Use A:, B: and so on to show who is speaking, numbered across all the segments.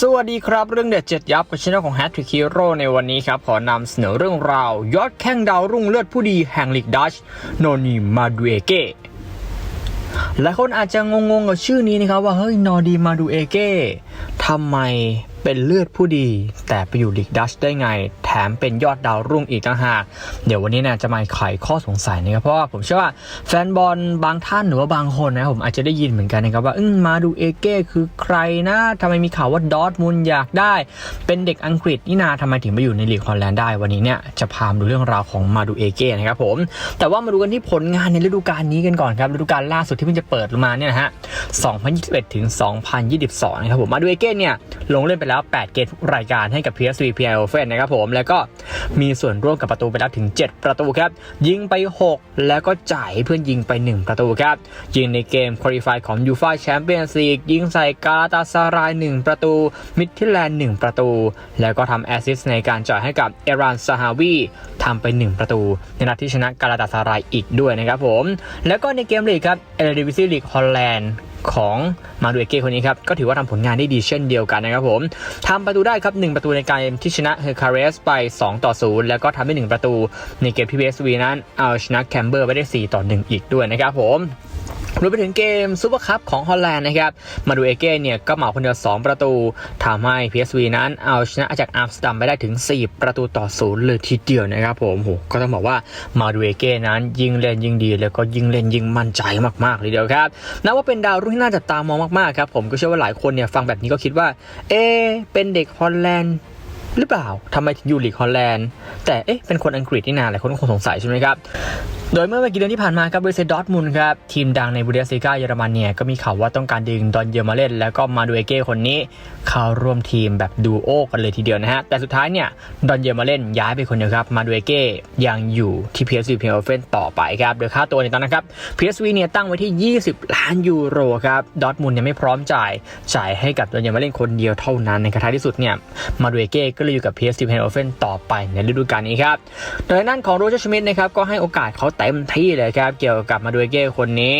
A: สวัสดีครับเรื่องเด็ดเจ็ดยับกับช่องของ h a t t r i c k Hero ในวันนี้ครับ ขอนำเสนอเรื่องราว ยอดแข้งดาวรุ่งเลือดผู้ดีแห่งลีกดัชโนนีมาดูเอเกหลายคนอาจจะงงๆกับชื่อนี้นะครับ ว่าเฮ้ยนอดีมาดูเอเก้ทำไมเป็นเลือดผู้ดี แต่ไปอยู่ลีกดัชได้ไง มเป็นยอดดาวรุ่งอีกต่างหาก เดี๋ยววันนี้เนี่ยจะมาไขข้อสงสัยนะครับเพราะว่าผมเชื่อว่าแฟนบอลบางท่านหรือว่าบางคนนะผมอาจจะได้ยินเหมือนกันนะครับว่าอืมมาดูเอเก้คือใครนะทำไมมีข่าวว่าดอทมุนอยากได้ เป็นเด็กอังกฤษนี่นาทำไมถึงไปอยู่ในลีกฮอลแลนด์ได้วันนี้เนี่ยจะพามาดูเรื่องราวของมาดูเอเก้นะครับผมแต่ว่ามาดูกันที่ผลงานในฤดูกาลนี้กันก่อนครับฤดูกาลล่าสุดที่เพิ่งจะเปิดมาเนี่ยนะฮะ 2021 ถึง 2022 นะครับผม มาดูเอเก้เนี่ย ลงเล่นไปแล้ว 8 เกมทุกรายการให้กับ PSV p l f นะครับผม แล้วก็มีส่วนร่วมกับประตูไปแล้วถึง 7 ประตูครับ ยิงไป 6 แล้วก็จ่ายเพื่อนยิงไป 1 ประตูครับ ยิงในเกมคุริฟายของยูฟาแชมเปี้ยนส์ลีกยิงใส่กาตาซาราย 1 ประตู มิดทิแลนด์ 1 ประตู แล้วก็ทำแอสซิสต์ในการจ่ายให้กับเอรานซาฮาวีทำไป 1 ประตู ในนัดที่ชนะกาลาตาซารายอีกด้วยนะครับผม แล้วก็ในเกมลีกครับเอเดิวิซีลีกฮอลแลนด์ ของมาดูเอเก้คนนี้ครับ ก็ถือว่าทำผลงานได้ดีเช่นเดียวกันนะครับผมทำประตูได้ครับ 1 ประตูในการที่ชนะเฮอร์คาเรสไป 2 ต่อ 0 แล้วก็ทำได้ 1 ประตูในเกมที่เวสวีนั้นเอาชนะแคมเบอร์ไปได้ 4 ต่อ 1 อีกด้วยนะครับผม รวมไปถึงเกมซูเปอร์คัพของฮอลแลนด์นะครับ มาดูเอเก้เนี่ยก็เหมาคนเดียว 2 ประตูทำให้ PSV นั้นเอาชนะจากอัมสเตอร์ดัมไปได้ถึง 4 ประตูต่อ0เลยทีเดียวนะครับผมโหก็ต้องบอกว่ามาดูเอเก้นั้นยิงเล่นยิงดี แล้วก็ยิงเล่นยิงมั่นใจมากๆเลยเดียวครับนับว่าเป็นดาวรุ่งที่น่าจับตามองมากๆครับผมก็เชื่อว่าหลายคนเนี่ยฟังแบบนี้ก็คิดว่า เอ เป็นเด็กฮอลแลนด์หรือเปล่าทำไมถึงอยู่ลีกฮอลแลนด์ แต่เอ๊ะเป็นคนอังกฤษนี่นาหลายคนก็คงสงสัยใช่ไหมครับ โดยเมื่อไม่กี่เดือนที่ผ่านมาครับบริษัทดอทมุนครับทีมดังในบูเดสลิก้าเยอรมันเนี่ยก็มีข่าวว่าต้องการดึงดอนเยอร์มาเล่น แล้วก็มาดูเอเก้คนนี้เข้าร่วมทีมแบบดูโอกันเลยทีเดียวนะฮะ แต่สุดท้ายเนี่ยดอนเยอร์มาเล่นย้ายไปคนเดียวครับ มาดูเอเก้ยังอยู่ที่ PSV เพียงเฟนต่อไปครับโดยค่าตัวในตอนนั้นครับ PSV เนี่ยตั้งไว้ที่ 20 ล้านยูโรครับดอทมุนเนี่ยไม่พร้อมจ่ายจ่ายให้กับดอนเยอร์มาเล่นคนเดียวเท่านั้นในกระท้ายที่สุดเนี่ยมาดูเอเก้ก็เลยอยู่กับ PSV เพียงเฟนต่อไปในฤดูกาลนี้ครับโดยนั่นของโรเจอร์ชมิดนะครับก็ให้โอกาสเขาต็มที่เลยครับ เกี่ยวกับมาดูเอเก้คนนี้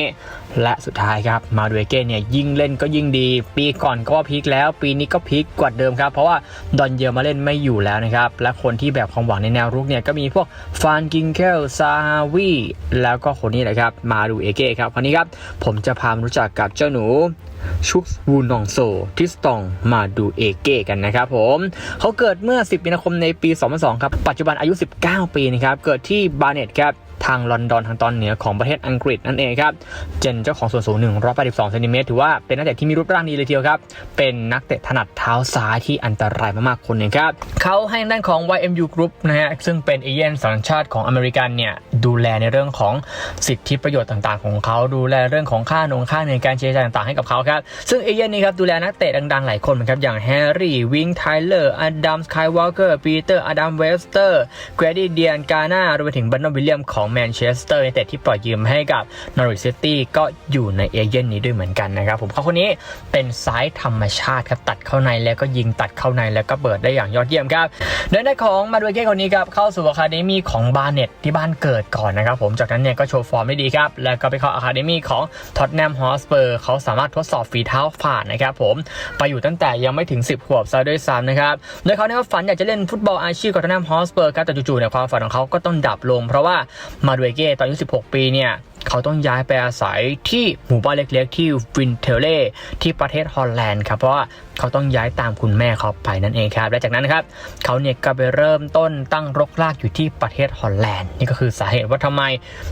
A: และสุดท้ายครับมาดูเอเก้เนี่ยยิ่งเล่นก็ยิ่งดี ปีก่อนก็ว่าพีคแล้ว ปีนี้ก็พีคกว่าเดิมครับ เพราะว่าดอนเยอร์มาเล่นไม่อยู่แล้วนะครับ และคนที่แบบความหวังในแนวรุกเนี่ยก็มีพวกฟานกิงเคลซาฮาวีแล้วก็คนนี้แหละครับมาดูเอเก้ครับวันนี้ครับผมจะพามารู้จักกับเจ้าหนูชุกวูนองโซทิสตองมาดูเอเก้กันนะครับผมเขาเกิดเมื่อ 10มีนาคมในปี 2002 ครับ ปัจจุบันอายุ 19 ปีนะครับ เกิดที่บาร์เน็ตครับ ทางลอนดอนทางตอนเหนือของประเทศอังกฤษนั่นเองครับ เจนเจ้าของส่วนสูง 182เซนติเมตรถือว่าเป็นนักเตะที่มีรูปร่างดีเลยทีเดียวครับ เป็นนักเตะถนัดเท้าซ้ายที่อันตรายมากๆคนหนึ่งครับ เขาให้ด้านของ YMU Group นะฮะ ซึ่งเป็นเอเย่นสัญชาติของอเมริกันเนี่ย ดูแลในเรื่องของสิทธิประโยชน์ต่างๆ ของเขา ดูแลเรื่องของค่านงค่าในการเชียร์ต่างๆให้กับเขาครับ ซึ่งเอเย่นนี้ครับดูแลนักเตะดังๆ หลายคนเหมือนครับ อย่างแฮร์รี่ วิง ไทเลอร์ อดัมสกายวอล์กเกอร์ ปีเตอร์ อดัม เวสเตอร์ เกรดี้ เดียน กาน่ารวมไปถึงบันนอวิลเลียมของแมนเชสเตอร์ในเตะที่ปล่อยยืมให้กับนอริซิตี้ก็อยู่ในเอเย่นนี้ด้วยเหมือนกันนะครับผมเขาคนนี้เป็นซ้ายธรรมชาติครับตัดเข้าในแล้วก็ยิงตัดเข้าในแล้วก็เปิดได้อย่างยอดเยี่ยมครับโดยได้ของมาดูเก้คนนี้ครับเข้าสู่อะคาเดมี่ของบาเน็ตที่บ้านเกิดก่อนนะครับผมจากนั้นเนี่ยก็โชว์ฟอร์มได้ดีครับแล้วก็ไปเข้าอะคาเดมี่ของท็อตแนมฮอสเปอร์เขาสามารถทดสอบฝีเท้าผ่านนะครับผมไปอยู่ตั้งแต่ยังไม่ถึง 10 ขวบซะด้วยซ้ำนะครับโดยเขาเนี่ยฝันอยากจะเล่นฟุตบอลอาชีพกับท็อตแนมฮอสเปอร์ครับแต่จู่ๆเนี่ยความฝันของเขาก็ต้องดับลง เพราะว่ามาดูเอเก้ตอนอายุ16 ปีเนี่ย เขาต้องย้ายไปอาศัยที่หมู่บ้านเล็กๆ ที่วินเทเล่ที่ประเทศฮอลแลนด์ครับเพราะว่าเขาต้องย้ายตามคุณแม่เขาไปนั่นเองครับ และจากนั้นครับเขาเนี่ยก็ไปเริ่มต้นตั้งรกรากอยู่ที่ประเทศฮอลแลนด์นี่ก็คือสาเหตุว่าทำไม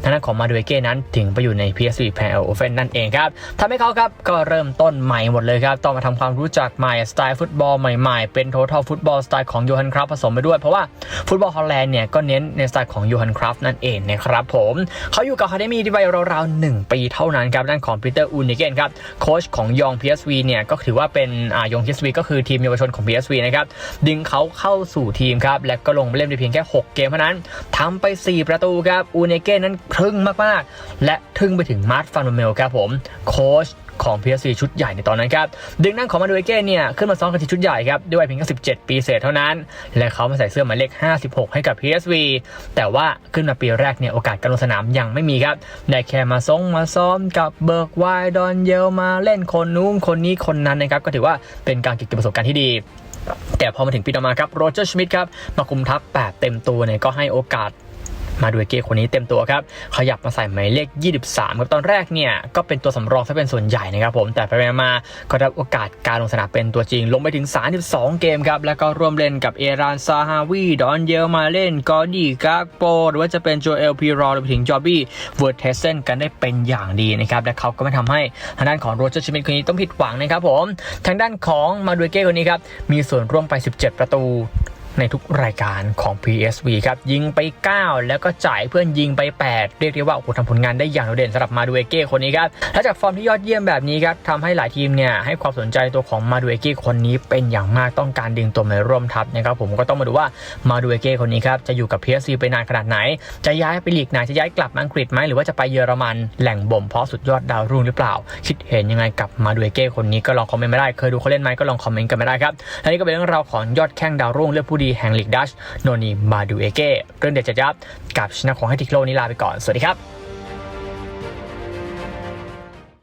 A: ทางด้านของมาดูเอเก้นั้นถึงไปอยู่ใน PSV p a l o f e n นั่นเองครับทำให้เขาครับก็เริ่มต้นใหม่หมดเลยครับต้องมาทำความรู้จักใหม่สไตล์ฟุตบอลใหม่ๆ เป็น total ฟุตบอลสไตล์ของโยฮันคราฟผสมไปด้วย เพราะว่าฟุตบอลฮอลแลนด์เนี่ยก็เน้นในสไตล์ของโยฮันคราฟนั่นเองนะครับผมเขาอยู่กับคาเดมีดีไราวๆหนึ่งปีเท่านั้นครับด้านของปีเตอร์อูนิเกนครับโค้ชของยองพีเอสวีเนี่ยก็ถือว่าเป็นอ่ายอง PSV ก็คือทีมเยาวชนของพีเอสวีนะครับดึงเขาเข้าสู่ทีมครับและก็ลงเล่นในเพียงแค่ 6 เกมเท่านั้นทำไป 4 ประตูครับอูนิเกนนั้นทึ่งมากๆ และทึ่งไปถึงมาร์ตฟานเมลครับผมโค้ช ของ PSV ชุดใหญ่ในตอนนั้นครับ ดึงนั่งของมาดูเอเก้เนี่ยขึ้นมาซ้อมกับทีมชุดใหญ่ครับ ด้วยวัยเพียงแค่17 ปีเศษเท่านั้น และเขามาใส่เสื้อหมายเลข 56 ให้กับ PSV แต่ว่าขึ้นมาปีแรกเนี่ยโอกาสการลงสนามยังไม่มีครับ ได้แค่มาซ้งมาซ้อมกับเบิร์กไวดอนเยลมาเล่นคนนู้นคนนี้คนนั้นนะครับก็ถือว่าเป็นการเก็บประสบการณ์ที่ดีแต่พอมาถึงปีต่อมาครับโรเจอร์ชมิดครับมาคุมทัพแบบเต็มตัวเนี่ยก็ให้โอกาส มาดูเกคนนี้เต็มตัวครับ ขยับมาใส่หมายเลข 23 ครับ ตอนแรกเนี่ย ก็เป็นตัวสำรองซะเป็นส่วนใหญ่นะครับผม แต่ไปมาๆก็ได้โอกาสการลงสนามเป็นตัวจริง ลงไปถึง 32 เกมครับ แล้วก็ร่วมเล่นกับเอรานซาฮาวีดอนเยลมาเล่นกอดีกากโป หรือว่าจะเป็นโจเอลพีรอหรือไปถึงจอร์บี้เวอร์เทสเซนกันได้เป็นอย่างดีนะครับ และเขาก็ไม่ทำให้ทางด้านของโรเจอร์ชิมิดคนนี้ต้องผิดหวังนะครับผม ทางด้านของมาดูเก้คนนี้ครับ มีส่วนร่วมไป 17 ประตู ในทุกรายการของ PSV ครับ ยิงไป 9 แล้วก็จ่ายเพื่อนยิงไป 8 เรียกได้ว่าโอ้โหทำผลงานได้อย่างโดดเด่นสำหรับมาดูเอเก้คนนี้ครับและจากฟอร์มที่ยอดเยี่ยมแบบนี้ครับทำให้หลายทีมเนี่ยให้ความสนใจตัวของมาดูเอเก้คนนี้เป็นอย่างมากต้องการดึงตัวมาร่วมทัพนะครับผมก็ต้องมาดูว่ามาดูเอเก้คนนี้ครับจะอยู่กับ PSV ไปนานขนาดไหน จะย้ายไปลีกไหนจะย้ายกลับมาอังกฤษไหมหรือว่าจะไปเยอรมันแหล่งบ่มเพาะสุดยอดดาวรุ่งหรือเปล่า คิดเห็นยังไงกับมาดูเอเก้คนนี้ก็ลองคอมเมนต์มาได้เคยดูเขาเล่นไหมก็ลองคอมเมนต์กันมาได้ครับและนี่ก็เป็นเรื่องราวของยอดแข้งดาวรุ่งเลือดผู้ดีแห่งลีกดัชโนนีมาดูเอเก้เรื่องเด็ดจะยับกับชนะของให้ทิโลนี้ลาไปก่อน สวัสดีครับ